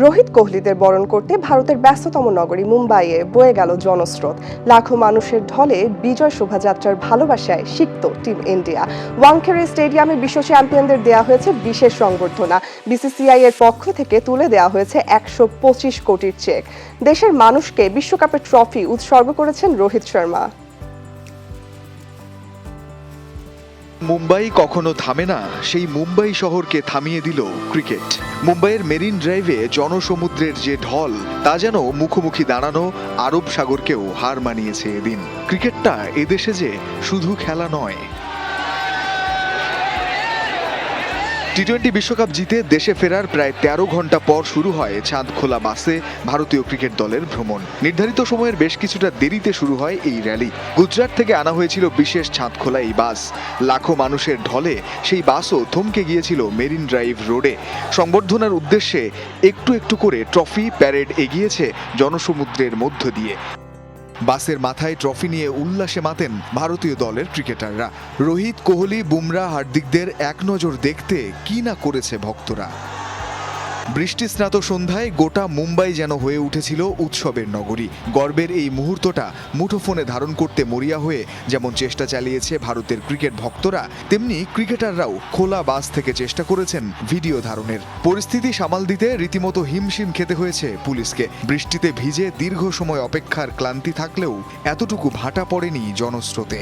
রোহিত কোহলিদের বরণ করতে ভারতের ব্যস্ততম নগরী মুম্বাইয়ে বয়ে গেল জনস্রোত। লাখো মানুষের ঢলে বিজয় শোভাযাত্রার ভালোবাসায় সিক্ত টিম ইন্ডিয়া। ওয়াংখেড়ে স্টেডিয়ামে বিশ্ব চ্যাম্পিয়নদের দেওয়া হয়েছে বিশেষ সংবর্ধনা। বিসিসিআই এর পক্ষ থেকে তুলে দেওয়া হয়েছে একশো পঁচিশ কোটির চেক। দেশের মানুষকে বিশ্বকাপের ট্রফি উৎসর্গ করেছেন রোহিত শর্মা। মুম্বাই কখনো থামে না, সেই মুম্বাই শহরকে থামিয়ে দিল ক্রিকেট। মুম্বাইয়ের মেরিন ড্রাইভে জনসমুদ্রের যে ঢল, তা যেন মুখোমুখি দাঁড়ানো আরব সাগরকেও হার মানিয়েছে এদিন। ক্রিকেটটা এদেশে যে শুধু খেলা নয় টি টোয়েন্টি বিশ্বকাপ জিতে দেশে ফেরার প্রায় তেরো ঘণ্টা পর শুরু হয় চাঁদ খোলা বাসে ভারতীয় ক্রিকেট দলের ভ্রমণ। নির্ধারিত সময়ের বেশ কিছুটা দেরিতে শুরু হয় এই র্যালি। গুজরাট থেকে আনা হয়েছিল বিশেষ ছাদ খোলা এই বাস। লাখো মানুষের ঢলে সেই বাসও থমকে গিয়েছিল মেরিন ড্রাইভ রোডে। সংবর্ধনার উদ্দেশ্যে একটু একটু করে ট্রফি, প্যারেড এগিয়েছে জনসমুদ্রের মধ্য দিয়ে। বাসের মাথায় ট্রফি নিয়ে উল্লাসে মাতেন ভারতীয় দলের ক্রিকেটাররা। রোহিত, কোহলি, বুমরা, হার্দিকদের এক নজর দেখতে কি না করেছে ভক্তরা? বৃষ্টি স্নাত সন্ধ্যায় গোটা মুম্বাই যেন হয়ে উঠেছিল উৎসবের নগরী। গর্বের এই মুহূর্তটা মুঠোফোনে ধারণ করতে মরিয়া হয়ে যেমন চেষ্টা চালিয়েছে ভারতের ক্রিকেট ভক্তরা, তেমনি ক্রিকেটাররাও খোলা বাস থেকে চেষ্টা করেছেন ভিডিও ধারণের। পরিস্থিতি সামাল দিতে রীতিমতো হিমশিম খেতে হয়েছে পুলিশকে। বৃষ্টিতে ভিজে দীর্ঘ সময় অপেক্ষার ক্লান্তি থাকলেও এতটুকু ভাটা পড়েনি জনস্রোতে।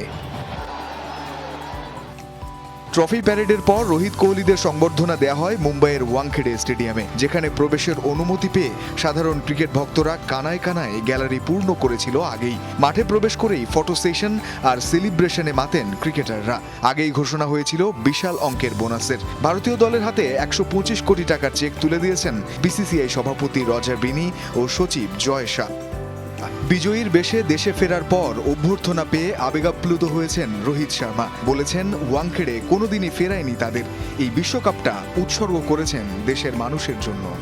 ট্রফি প্যারেডের পর রোহিত কোহলিদের সংবর্ধনা দেওয়া হয় মুম্বাইয়ের ওয়াংখেড়ে স্টেডিয়ামে, যেখানে প্রবেশের অনুমতি পেয়ে সাধারণ ক্রিকেট ভক্তরা কানায় কানায় গ্যালারি পূর্ণ করেছিল আগেই। মাঠে প্রবেশ করেই ফটো সেশন আর সেলিব্রেশনে মাতেন ক্রিকেটাররা। আগেই ঘোষণা হয়েছিল বিশাল অঙ্কের বোনাসের। ভারতীয় দলের হাতে একশো পঁচিশ কোটি টাকার চেক তুলে দিয়েছেন বিসিসিআই সভাপতি রজার বিনি ও সচিব জয় শাহ। বিজয়ীর বেশে দেশে ফেরার পর অভ্যর্থনা পেয়ে আবেগাপ্লুত হয়েছেন রোহিত শর্মা। বলেছেন, ওয়াংখেড়ে কোনোদিনই ফেরায়নি তাদের। এই বিশ্বকাপটা উৎসর্গ করেছেন দেশের মানুষের জন্য।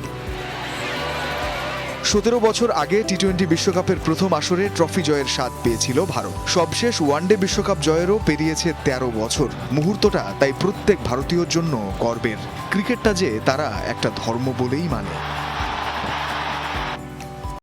সতেরো বছর আগে টি টোয়েন্টি বিশ্বকাপের প্রথম আসরে ট্রফি জয়ের স্বাদ পেয়েছিল ভারত। সবশেষ ওয়ানডে বিশ্বকাপ জয়েরও পেরিয়েছে তেরো বছর। মুহূর্তটা তাই প্রত্যেক ভারতীয়র জন্য গর্বের। ক্রিকেটটা যে তারা একটা ধর্ম বলেই মানে।